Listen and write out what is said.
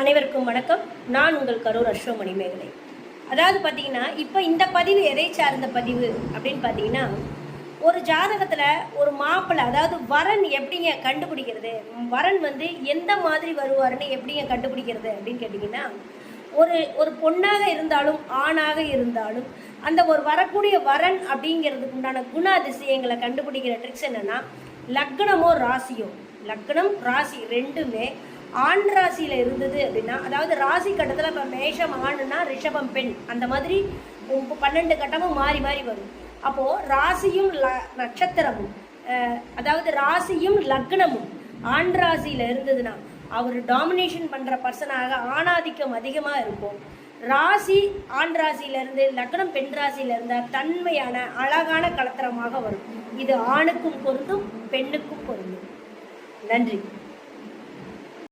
அனைவருக்கும் வணக்கம். நான் உங்கள் கரூர் அஸ்வமணி மேகலை. அதாவது பார்த்தீங்கன்னா இப்போ இந்த பதிவு எதை சார்ந்த பதிவு அப்படின்னு பார்த்தீங்கன்னா ஒரு ஜாதகத்தில் ஒரு மாப்பிள்ளை அதாவது வரன் எப்படிங்க கண்டுபிடிக்கிறது? வரன் வந்து எந்த மாதிரி வருவாருன்னு எப்படிங்க கண்டுபிடிக்கிறது அப்படின்னு கேட்டிங்கன்னா ஒரு ஒரு பொண்ணாக இருந்தாலும் ஆணாக இருந்தாலும் அந்த ஒரு வரக்கூடிய வரன் அப்படிங்கிறதுக்கு உண்டான குணாதிசயங்களை கண்டுபிடிக்கிற ட்ரிக்ஸ் என்னென்னா லக்னமோ ராசியோ லக்னம் ராசி ரெண்டுமே ஆண் ராசியில் இருந்தது அப்படின்னா அதாவது ராசி கட்டத்தில் இப்போ மேஷம் ஆணுன்னா ரிஷபம் பெண். அந்த மாதிரி பன்னெண்டு கட்டமும் மாறி மாறி வரும். அப்போது ராசியும் ல- நட்சத்திரமும் அதாவது ராசியும் லக்னமும் ஆண் ராசியில் இருந்ததுன்னா அவர் டாமினேஷன் பண்ணுற பர்சனாக ஆணாதிக்கம் அதிகமாக இருக்கும். ராசி ஆண் ராசியிலிருந்து லக்னம் பெண் ராசியில இருந்தா தன்மையான அழகான கலத்திரமாக வரும். இது ஆணுக்கும் பொருந்தும் பெண்ணுக்கும் பொருந்தும். நன்றி.